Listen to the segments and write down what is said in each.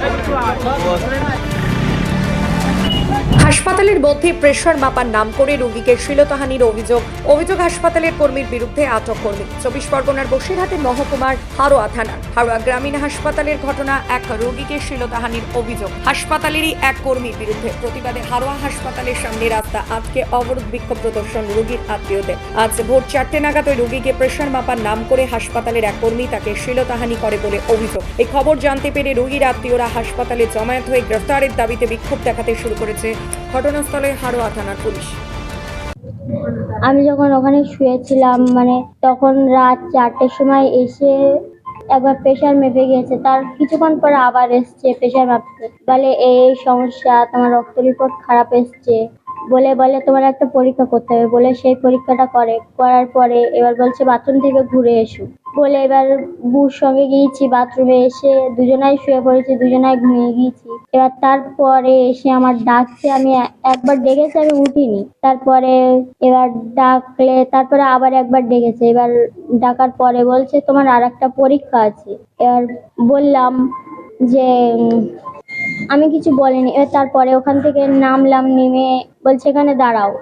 对不住啊车锁声音太 হাসপাতালের মধ্যে প্রেশার মাপার নাম করে রোগীকে শ্লীলতাহানির অভিযোগ। অভিযোগ হাসপাতালের কর্মীর বিরুদ্ধে আটক কর্মী। চব্বিশ পরগনার বসিরহাটের মহকুমার হারোয়া থানার। হারোয়া গ্রামীণ হাসপাতালের ঘটনা, এক রোগীকে শ্লীলতাহানির অভিযোগ। হাসপাতালেরই এক কর্মীর বিরুদ্ধে প্রতিবাদে হারোয়া হাসপাতালের সামনে রাস্তা আজকে অবরোধ বিক্ষোভ প্রদর্শন রোগীর আত্মীয়দের। আজ ভোর চারটে নাগাদ ওই রোগীকে প্রেশার মাপার নাম করে হাসপাতালের এক কর্মী তাকে শ্লীলতাহানি করে বলে অভিযোগ। এই খবর জানতে পেরে রোগীর আত্মীয়রা হাসপাতালে জমায়েত হয়ে গ্রেফতারের দাবিতে বিক্ষোভ দেখাতে শুরু করেছে ঘটনাস্থলে হারোয়া থানার পুলিশ। আমি যখন ওখানে শুয়েছিলাম মানে তখন রাত চারটের সময় এসে একবার প্রেশার মেপে গেছে তার কিছুক্ষণ পরে আবার এসছে প্রেশার মাপতে। বলে, এই সমস্যা, তোমার রক্ত রিপোর্ট খারাপ এসছে। বলে বলে তোমার একটা পরীক্ষা করতে হবে। বলে, সেই পরীক্ষাটা করে, করার পরে এবার বলছে, বাথরুম থেকে ঘুরে এসো। বলে এবার বুর সঙ্গে গিয়েছি, বাথরুমে এসে দুজনাই শুয়ে পড়েছি, দুজনাই ঘুমিয়ে গিয়েছি। এবার তারপরে এসে আমার ডাকছে আমি একবার ডেকেছি, আমি উঠিনি। তারপরে এবার ডাকলে, তারপরে আবার একবার ডেকেছে। এবার ডাকার পরে বলছে, তোমার আর একটা পরীক্ষা আছে। এবার বললাম যে আমি কিছু বলিনি। এবার তারপরে ওখান থেকে নামলাম, নেমে বলছে, এখানে দাঁড়াও।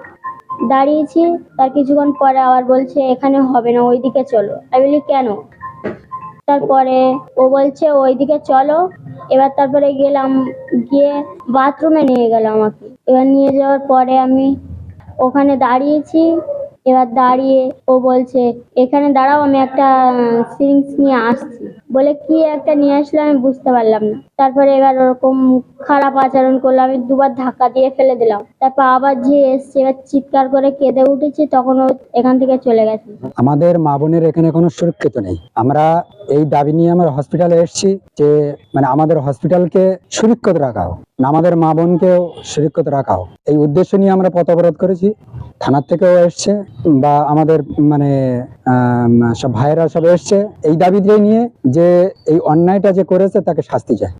দাঁড়িয়েছি, তার কিছুক্ষণ পরে আবার বলছে, এখানে হবে না, ওইদিকে চলো। আমি বলি, কেন? তারপরে ও বলছে, ওইদিকে চলো। এবার তারপরে গেলাম, গিয়ে বাথরুমে নিয়ে গেল আমাকে। এবার নিয়ে যাওয়ার পরে আমি ওখানে দাঁড়িয়েছি এবার দাঁড়িয়ে ও বলছে, এখানে দাঁড়াও, আমি একটা সিরিঞ্জ নিয়ে আসছি। বলে, কি একটা নিয়ে আসলো আমি বুঝতে পারলাম না। তারপরে এবার ওরকম খারাপ আচরণ করল, আমি দুবার ধাক্কা দিয়ে ফেলে দিলাম। তারপর আবার যে এসছে, এবার চিৎকার করে কেঁদে উঠেছে, তখন ও এখান থেকে চলে গেছে। আমাদের মা বোনের এখানে কোনো সুরক্ষিত নেই। আমরা এই দাবি নিয়ে আমরা হসপিটালে এসেছি যে মানে আমাদের হসপিটালকে সুরক্ষিত রাখা আমাদের মা বোনকেও সুরক্ষিত রাখাও। এই উদ্দেশ্য নিয়ে আমরা পথ অবরোধ করেছি। থানার থেকেও এসছে বা আমাদের মানে সব ভাইয়েরা সব এসছে। এই দাবি নিয়ে যে এই অন্যায়টা যে করেছে তাকে শাস্তি চায়